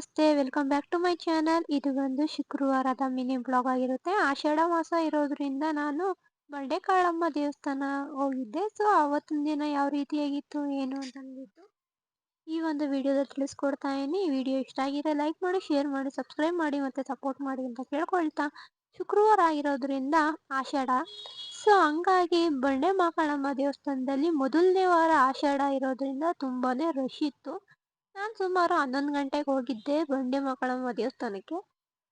ನಮಸ್ತೆ, welcome back to my channel. ಇದು ಒಂದು ಶುಕ್ರವಾರದ ಮಿನಿ ಬ್ಲಾಗ್ ಆಗಿರುತ್ತೆ. ಆಷಾಢ ಮಾಸ ಇರೋದ್ರಿಂದ ನಾನು ಬಂಡೆ ಕಾಳಮ್ಮ ದೇವಸ್ಥಾನ ಹೋಗಿದ್ದೆ. ಸೊ ಅವತ್ತಿನ ದಿನ ಯಾವ ರೀತಿಯಾಗಿತ್ತು ಏನು ಅಂತ ಅಂದ್ಬಿಟ್ಟು ಈ ಒಂದು ವಿಡಿಯೋದಲ್ಲಿ ತಿಳಿಸ್ಕೊಡ್ತಾ ಇದ್ದೀನಿ. ವಿಡಿಯೋ ಇಷ್ಟ ಆಗಿದೆ ಲೈಕ್ ಮಾಡಿ, ಶೇರ್ ಮಾಡಿ, ಸಬ್ಸ್ಕ್ರೈಬ್ ಮಾಡಿ ಮತ್ತೆ ಸಪೋರ್ಟ್ ಮಾಡಿ ಅಂತ ಕೇಳ್ಕೊಳ್ತಾ ಶುಕ್ರವಾರ ಆಗಿರೋದ್ರಿಂದ ಆಷಾಢ. ಸೊ ಹಂಗಾಗಿ ಬಂಡೆ ಮಾಕಾಳಮ್ಮ ದೇವಸ್ಥಾನದಲ್ಲಿ ಮೊದಲನೇ ವಾರ ಆಷಾಢ ಇರೋದ್ರಿಂದ ತುಂಬಾನೇ ರಶ್ ಇತ್ತು. ನಾನು ಸುಮಾರು ಹನ್ನೊಂದು ಗಂಟೆಗೆ ಹೋಗಿದ್ದೆ ಬಂಡೆ ಮಕ್ಕಳಮ್ಮ ದೇವಸ್ಥಾನಕ್ಕೆ.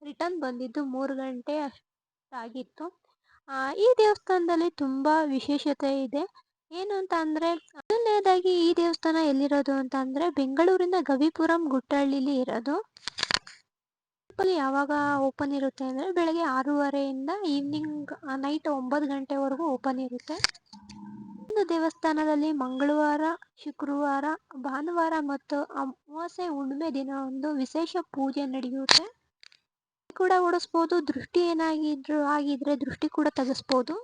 ರಿಟರ್ನ್ ಬಂದಿದ್ದು ಮೂರು ಗಂಟೆ ಅಷ್ಟಾಗಿತ್ತು. ಈ ದೇವಸ್ಥಾನದಲ್ಲಿ ತುಂಬ ವಿಶೇಷತೆ ಇದೆ. ಏನು ಅಂತ ಅಂದರೆ, ಮೊದಲನೇದಾಗಿ ಈ ದೇವಸ್ಥಾನ ಎಲ್ಲಿರೋದು ಅಂತ ಅಂದರೆ ಬೆಂಗಳೂರಿನ ಗವಿಪುರಂ ಗುಟ್ಟಳ್ಳಿಲಿ ಇರೋದು. ಯಾವಾಗ ಓಪನ್ ಇರುತ್ತೆ ಅಂದರೆ ಬೆಳಗ್ಗೆ ಆರೂವರೆಯಿಂದ ಈವ್ನಿಂಗ್ ನೈಟ್ ಒಂಬತ್ತು ಗಂಟೆವರೆಗೂ ಓಪನ್ ಇರುತ್ತೆ. ದೇವಸ್ಥಾನದಲ್ಲಿ ಮಂಗಳವಾರ, ಶುಕ್ರವಾರ, ಭಾನುವಾರ ಮತ್ತು ಅಮಾವಾಸ್ಯೆ ಹುಣ್ಣಿಮೆ ದಿನ ಒಂದು ವಿಶೇಷ ಪೂಜೆ ನಡೆಯುತ್ತೆ. ಕೂಡ ಓಡಿಸ್ಬೋದು, ದೃಷ್ಟಿ ಏನಾಗಿದ್ರು ಆಗಿದ್ರೆ ದೃಷ್ಟಿ ಕೂಡ ತೆಗೆಸ್ಬೋದು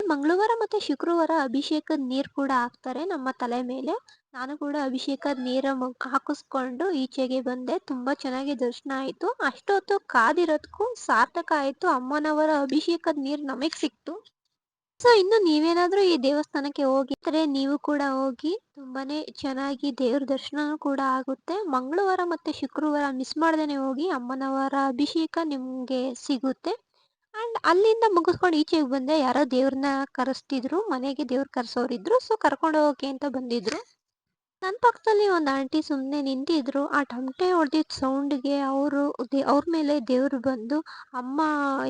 ಮಂಗಳವಾರ ಮತ್ತು ಶುಕ್ರವಾರ ಅಭಿಷೇಕದ ನೀರು ಕೂಡ ಹಾಕ್ತಾರೆ ನಮ್ಮ ತಲೆ ಮೇಲೆ. ನಾನು ಕೂಡ ಅಭಿಷೇಕದ ನೀರ ಹಾಕಿಸ್ಕೊಂಡು ಈಚೆಗೆ ಬಂದೆ. ತುಂಬಾ ಚೆನ್ನಾಗಿ ದರ್ಶನ ಆಯಿತು. ಅಷ್ಟೊತ್ತು ಕಾದಿರೋದಕ್ಕೂ ಸಾರ್ಥಕ ಆಯಿತು. ಅಮ್ಮನವರ ಅಭಿಷೇಕದ ನೀರು ನಮಗೆ ಸಿಕ್ತು. ಸೊ, ಇನ್ನು ನೀವೇನಾದ್ರೂ ಈ ದೇವಸ್ಥಾನಕ್ಕೆ ಹೋಗಿದ್ರೆ ನೀವು ಕೂಡ ಹೋಗಿ ತುಂಬಾನೇ ಚೆನ್ನಾಗಿ ದೇವ್ರ ದರ್ಶನ ಕೂಡ ಆಗುತ್ತೆ. ಮಂಗಳವಾರ ಮತ್ತೆ ಶುಕ್ರವಾರ ಮಿಸ್ ಮಾಡ್ದೇನೆ ಹೋಗಿ ಅಮ್ಮನವರ ಅಭಿಷೇಕ ನಿಮ್ಗೆ ಸಿಗುತ್ತೆ. ಅಂಡ್ ಅಲ್ಲಿಂದ ಮುಗಿಸ್ಕೊಂಡು ಈಚೆಗೆ ಬಂದೆ ಯಾರೋ ದೇವ್ರನ್ನ ಕರೆಸ್ತಿದ್ರು, ಮನೆಗೆ ದೇವ್ರ ಕರೆಸೋರಿದ್ರು. ಸೊ, ಕರ್ಕೊಂಡು ಹೋಗಕ್ಕೆ ಅಂತ ಬಂದಿದ್ರು. ನನ್ನ ಪಕ್ಕದಲ್ಲಿ ಒಂದು ಆಂಟಿ ಸುಮ್ಮನೆ ನಿಂತಿದ್ರು. ಆ ಟಮಟೆ ಹೊಡೆದಿದ್ದ ಸೌಂಡ್ಗೆ ಅವರು ಅವ್ರ ಮೇಲೆ ದೇವರು ಬಂದು, ಅಮ್ಮ,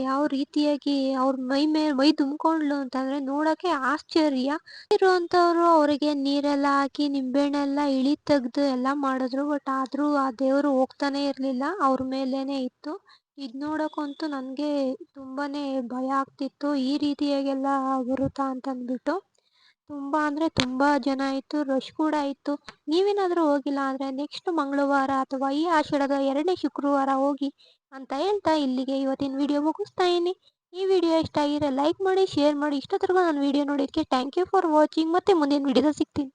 ಯಾವ ರೀತಿಯಾಗಿ ಅವ್ರ ಮೈ ಮೇಲೆ ಮೈ ತುಂಬಿಕೊಂಡ್ಲು ಅಂತಂದ್ರೆ ನೋಡೋಕೆ ಆಶ್ಚರ್ಯ. ಇರುವಂಥವ್ರು ಅವರಿಗೆ ನೀರೆಲ್ಲ ಹಾಕಿ, ನಿಂಬೆಹಣ್ಣೆಲ್ಲ ಇಳಿ ತೆಗೆದು ಎಲ್ಲ ಮಾಡಿದ್ರು. ಬಟ್ ಆದರೂ ಆ ದೇವರು ಹೋಗ್ತಾನೆ ಇರಲಿಲ್ಲ. ಅವ್ರ ಮೇಲೇನೆ ಇತ್ತು. ಇದು ನೋಡೋಕ್ಕಂತೂ ನನಗೆ ತುಂಬಾನೇ ಭಯ ಆಗ್ತಿತ್ತು. ಈ ರೀತಿಯಾಗೆಲ್ಲ ಬರುತ್ತಾ ಅಂತ ಅಂದ್ಬಿಟ್ಟು ತುಂಬ ಅಂದರೆ ತುಂಬ ಜನ ಇತ್ತು ರಶ್ ಕೂಡ ಇತ್ತು ನೀವೇನಾದರೂ ಹೋಗಿಲ್ಲ ಅಂದರೆ ನೆಕ್ಸ್ಟ್ ಮಂಗಳವಾರ ಅಥವಾ ಈ ಆಷಾಢದ ಎರಡನೇ ಶುಕ್ರವಾರ ಹೋಗಿ ಅಂತ ಹೇಳ್ತಾ ಇಲ್ಲಿಗೆ ಇವತ್ತಿನ ವಿಡಿಯೋ ಮುಗಿಸ್ತಾ ಇದ್ದೀನಿ. ಈ ವಿಡಿಯೋ ಇಷ್ಟ ಆಗಿದ್ರೆ ಲೈಕ್ ಮಾಡಿ ಶೇರ್ ಮಾಡಿ. ಇಷ್ಟೊತ್ತರೆಗೂ ನಾನು ವಿಡಿಯೋ ನೋಡಿದ್ದಕ್ಕೆ ಥ್ಯಾಂಕ್ ಯು ಫಾರ್ ವಾಚಿಂಗ್ ಮತ್ತೆ ಮುಂದಿನ ವಿಡಿಯೋದಲ್ಲಿ ಸಿಗ್ತೀನಿ.